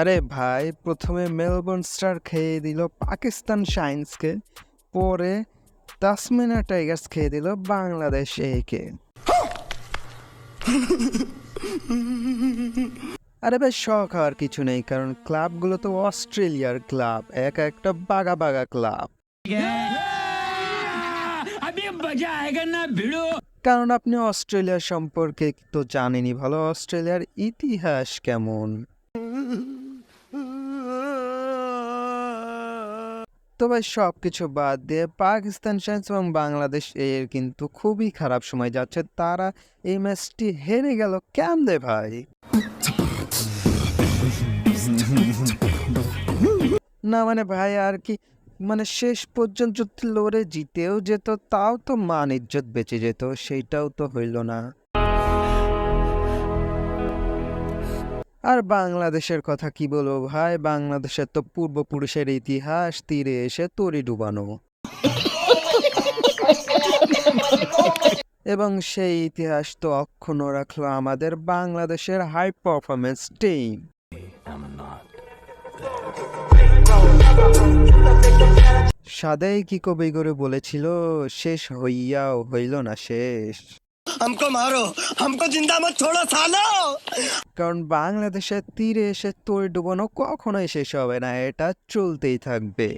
আরে ভাই, প্রথমে মেলবোর্ন স্টার খেয়ে দিল পাকিস্তান সায়েন্সকে পরে তাসমিনা টাইগার্স খেয়ে দিল বাংলাদেশ একে। আরে ভাই, শখ হওয়ার কিছু নেই, কারণ ক্লাবগুলো তো অস্ট্রেলিয়ার ক্লাব, এক একটা বাগা বাগা ক্লাব। কারণ আপনি অস্ট্রেলিয়া সম্পর্কে তো জানেনই ভালো, অস্ট্রেলিয়ার ইতিহাস কেমন? তবে সব কিছু বাদ দিয়ে পাকিস্তান সায়েন্স এবং বাংলাদেশ এর কিন্তু খুবই খারাপ সময় যাচ্ছে। তারা এই ম্যাচটি হেরে গেল কেমনে ভাই? না মানে ভাই আর কি মানে শেষ পর্যন্ত লড়ে জিতেও যেত, তাও তো মান ইজ্জত বেঁচে যেত, সেইটাও তো হইল না। আর বাংলাদেশের কথা কি বলবো ভাই বাংলাদেশের তো পূর্বপুরুষের ইতিহাস তীরে এসে তরি ডুবানো এবং সেই ইতিহাস তো অক্ষুণ্ণ রাখলো আমাদের বাংলাদেশের হাই পারফরমেন্স টিম সাদাই কি কবি করে বলেছিল শেষ হইয়াও হইল না শেষ हमको मारो हमको जिंदा मत छोड़ो सालो কারণ বাংলাদেশের তীরে এসে তৈরি ডুবানো কখনোই শেষ হবে না, এটা চলতেই থাকবে।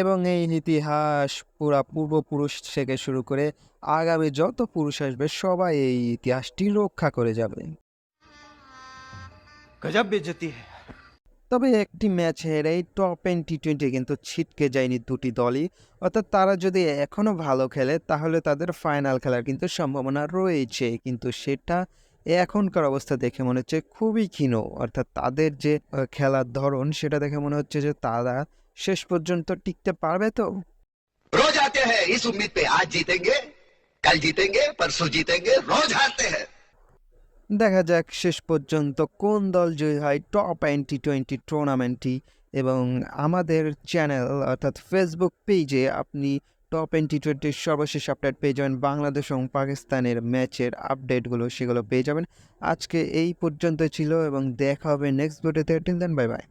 এবং এই ইতিহাস পুরা পূর্বপুরুষ থেকে শুরু করে আগামী যত পুরুষ আসবে, সবাই এই ইতিহাসটি রক্ষা করে যাবে। গজব বেজতি হ্যাঁ তবে একটি ম্যাচ হেরেই টপ এন টি টোয়েন্টি কিন্তু ছিটকে যায়নি দুটি দলই। অর্থাৎ তারা যদি এখনও ভালো খেলে, তাহলে তাদের ফাইনাল খেলার কিন্তু সম্ভাবনা রয়েছে। কিন্তু সেটা এখনকার অবস্থা দেখে মনে হচ্ছে খুবই ক্ষীণ। অর্থাৎ তাদের যে খেলার ধরন, সেটা দেখে মনে হচ্ছে যে তারা শেষ পর্যন্ত টিকতে পারবে তো? রোজ আতে হ্যাঁ ইস পে, আজ জিতেঙ্গে, কাল জিতেঙ্গে, পরশু জিতেঙ্গে, রোজ হারতে হ্যাঁ দেখা যাক শেষ পর্যন্ত কোন দল জয়ী হয় টপ অ্যান্টি টোয়েন্টি টুর্নামেন্টটি এবং আমাদের চ্যানেল অর্থাৎ ফেসবুক পেজে আপনি টপ এন টি টোয়েন্টির সর্বশেষ আপডেট পেয়ে যাবেন। বাংলাদেশ এবং পাকিস্তানের ম্যাচের আপডেটগুলো সেগুলো পেয়ে যাবেন। আজকে এই পর্যন্ত ছিল এবং দেখা হবে নেক্সট ভিডিওতে টিল দেন বাই বাই